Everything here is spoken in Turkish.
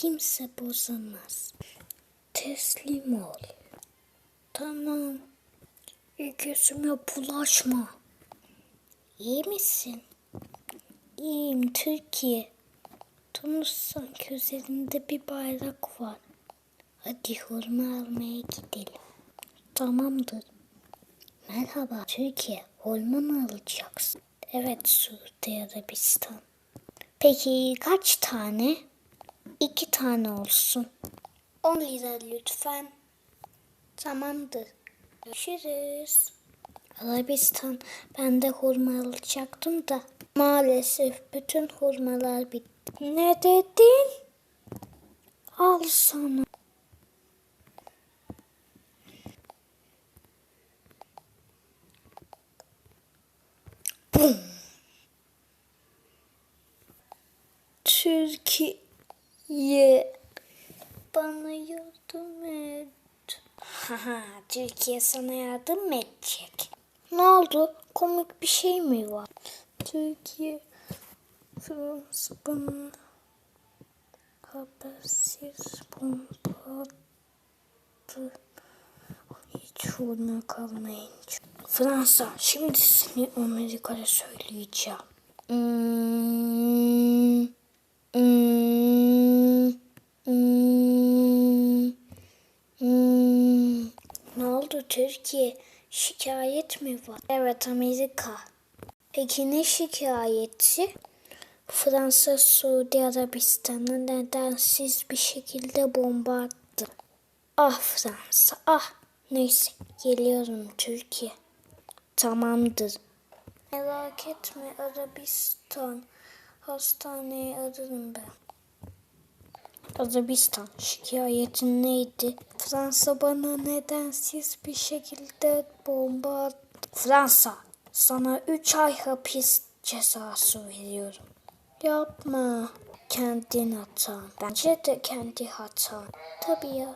kimse bozamaz. Teslim ol. Tamam. İkisine bulaşma. İyi misin? İyiyim Türkiye. Tunus sanki üzerinde bir bayrak var. Hadi hurma almaya gidelim. Tamamdır. Merhaba Türkiye. Hurma mı alacaksın? Evet Suudi Arabistan. Peki kaç tane? İki tane olsun. 10 lira lütfen. Tamamdır. Görüşürüz. Arabistan ben de hurma alacaktım da maalesef bütün hurmalar bitti. Ne dedin? Al sana. Bum. Türkiye bana yardım et. Haha, Türkiye sana yardım edecek? Ne oldu? Komik bir şey mi var? Türkiye Fransa bana habersiz bomba attı. Hiç hurma kalmayınca. Fransa, şimdi seni Amerika'ya söyleyeceğim. Hmm, hmm, hmm, hmm. Ne oldu Türkiye? Şikayet mi var? Evet Amerika. Peki ne şikayeti? Fransa Suudi Arabistan'a nedensiz bir şekilde bomba attı. Ah Fransa ah. Neyse geliyorum Türkiye. Tamamdır. Merak etme Arabistan. Hastaneye ararım ben. Arabistan şikayetin neydi? Fransa bana nedensiz bir şekilde bomba attı. Fransa sana 3 ay hapis cezası veriyorum. Yapma. Kendin hatan. Bence de kendi hatan. Tabii ya.